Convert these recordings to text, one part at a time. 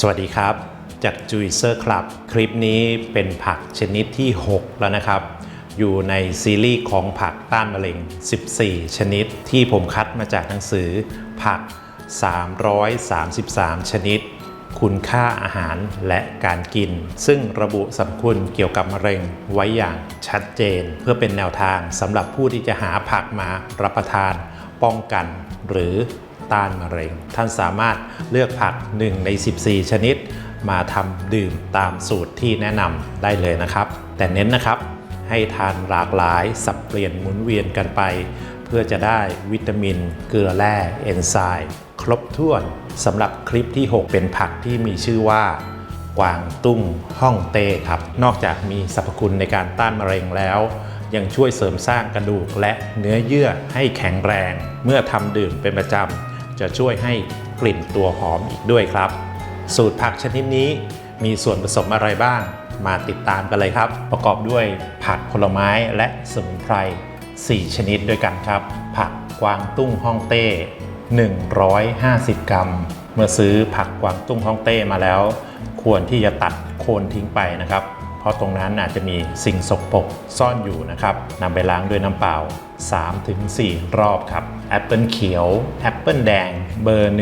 สวัสดีครับ จากจูเซอร์คลับคลิปนี้เป็นผักชนิดที่ 6 แล้วนะครับ อยู่ในซีรีส์ของผักต้านมะเร็ง 14 ชนิดที่ผมคัดมาจากหนังสือ ผัก 333 ชนิด คุณค่าอาหารและการกิน ซึ่งระบุสรรพคุณเกี่ยวกับมะเร็งไว้อย่างชัดเจน เพื่อเป็นแนวทางสำหรับผู้ที่จะหาผักมารับประทาน ป้องกัน หรือ ต้านมะเร็ง ท่านสามารถเลือกผัก 1 ใน 14 ชนิด มาทำดื่มตามสูตรที่แนะนำได้เลยนะครับ แต่เน้นนะครับให้ทานหลากหลายสับเปลี่ยนหมุนเวียนกันไป เพื่อจะได้วิตามิน เกลือแร่เอนไซม์ครบถ้วนสำหรับคลิปที่ 6 เป็นผักที่มีชื่อว่ากวางตุ้งฮ่องเต้ครับ นอกจากมีสรรพคุณในการต้านมะเร็งแล้ว ยังช่วยเสริมสร้างกระดูกและเนื้อเยื่อให้แข็งแรง เมื่อทำดื่มเป็นประจำ จะช่วยให้กลิ่นตัวหอมอีกด้วยครับ สูตรผักชนิดนี้มีส่วนผสมอะไรบ้าง มาติดตามกันเลยครับ ประกอบด้วยผักผลไม้และสมุนไพร 4 ชนิดด้วยกันครับ ผักกวางตุ้งฮ่องเต้ 150 กรัม เมื่อซื้อผักกวางตุ้งฮ่องเต้มาแล้ว ควรที่จะตัดโคนทิ้งไปนะครับ เพราะตรงนั้นอาจจะมีสิ่งสกปรกซ่อนอยู่นะครับนำไปล้างด้วยน้ำเปล่า 3-4 รอบครับแอปเปิลเขียวแอปเปิลแดงเบอร์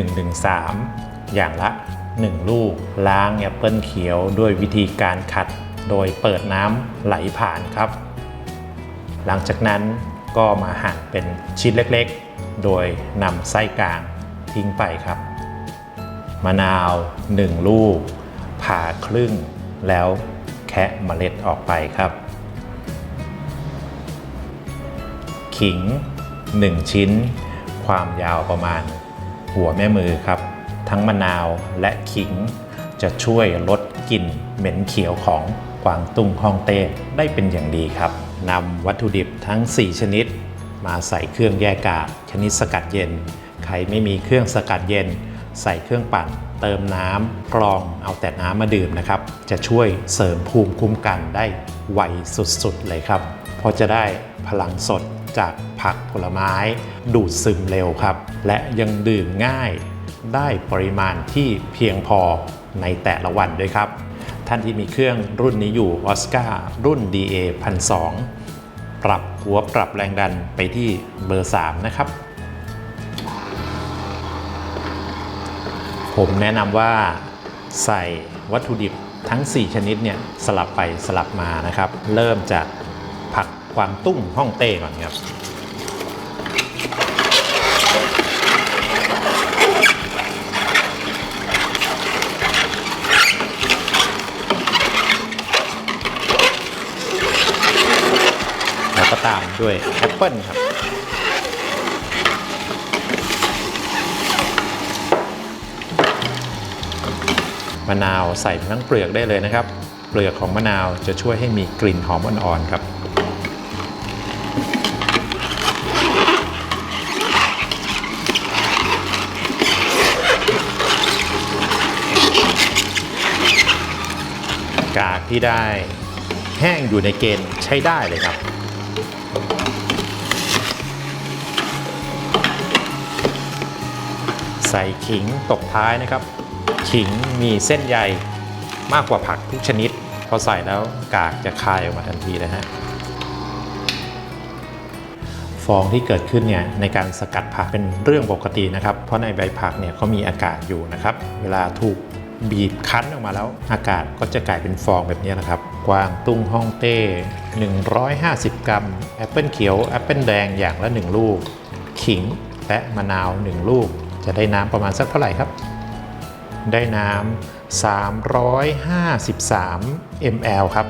1-3 อย่างละ 1 ลูก ล้างแอปเปิลเขียวด้วยวิธีการขัด โดยเปิดน้ำไหลผ่านครับ หลังจากนั้นก็มาหั่นเป็นชิ้นเล็กๆ โดยนำไส้กลางทิ้งไปครับ มะนาว 1 ลูกผ่าครึ่งแล้วแคะเมล็ดออกไปครับ ขิง 1 ชิ้น ความยาวประมาณ หัวแม่มือครับ ทั้งมะนาวและขิง จะช่วยลดกลิ่นเหม็นเขียวของกวางตุ้งฮ่องเต้ได้เป็นอย่างดีครับนำวัตถุดิบทั้ง 4 ชนิด มาใส่เครื่องแยกกากชนิดสกัดเย็น ใครไม่มีเครื่องสกัดเย็น ใส่เครื่องปั่น เติมน้ำกรองเอาแต่น้ำมาดื่มนะครับ จะช่วยเสริมภูมิคุ้มกันได้ไวสุดๆเลยครับ เพราะจะได้พลังสด จากผักผลไม้ ดูดซึมเร็วครับ และยังดื่มง่าย ได้ปริมาณที่เพียงพอในแต่ละวันด้วยครับ ท่านที่มีเครื่องรุ่นนี้อยู่ออสการ์รุ่น DA 1002ปรับหัวปรับแรงดันไปที่เบอร์ 3 นะครับ ผมแนะนำว่าใส่วัตถุดิบทั้ง 4 ชนิดเนี่ยสลับไปสลับมานะครับ เริ่มจากผัก กวางตุ้งฮ่องเต้ก่อนครับแล้วก็ตามด้วยแอปเปิลครับมะนาวใส่ทั้งเปลือกได้เลยนะครับ เปลือกของมะนาวจะช่วยให้มีกลิ่นหอมอ่อนๆครับ กากที่ได้แห้งอยู่ในเกณฑ์ใช้ได้เลยครับ ใส่ขิงตกท้ายนะครับ ขิงมีเส้นใยมากกว่าผักทุกชนิด พอใส่แล้วกากจะคายออกมาทันทีเลยฮะฟองที่เกิดขึ้นเนี่ยในการสกัดผักเป็นเรื่องปกตินะครับ เพราะในใบผักเนี่ยเขามีอากาศอยู่นะครับ เวลาถูก บีบคั้นออกมาแล้ว อากาศก็จะกลายเป็นฟองแบบนี้นะครับ กวางตุ้งฮ่องเต้ 150 กรัม แอปเปิลเขียว แอปเปิลแดงอย่างละ 1 ลูก ขิงและมะนาว 1 ลูก จะได้น้ำประมาณสักเท่าไหร่ครับ ได้น้ำ353 ml ครับ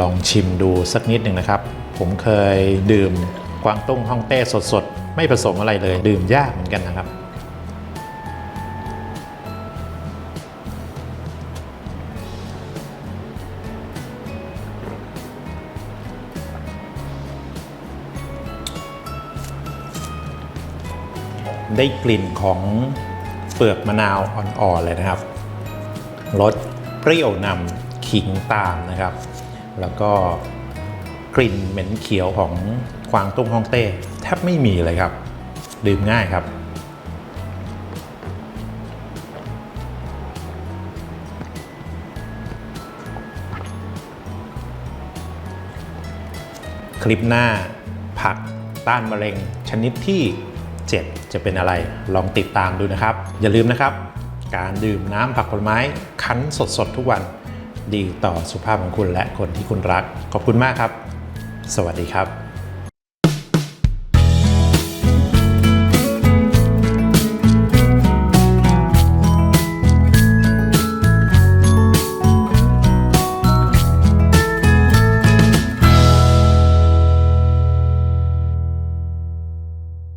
ลองชิมดูสักนิดหนึ่งนะครับ ผมเคยดื่มกวางตุ้งฮ่องเต้สดๆ ไม่ผสมอะไรเลย ดื่มยากเหมือนกันนะครับ ได้กลิ่นของเปลือกมะนาวอ่อนๆเลยนะครับรสเปรี้ยวนำขิงตามนะครับ แล้วก็กลิ่นเหม็นเขียวของกวางตุ้งฮ่องเต้แทบไม่มีเลยครับ ดื่มง่ายครับคลิปหน้าผักต้านมะเร็งชนิดที่ 7 จะเป็นอะไรลองติดตามดูนะครับ อย่าลืมนะครับ การดื่มน้ำผักผลไม้คั้นสดๆ ทุกวันดีต่อสุขภาพของคุณและคนที่คุณรัก ขอบคุณมากครับ สวัสดีครับ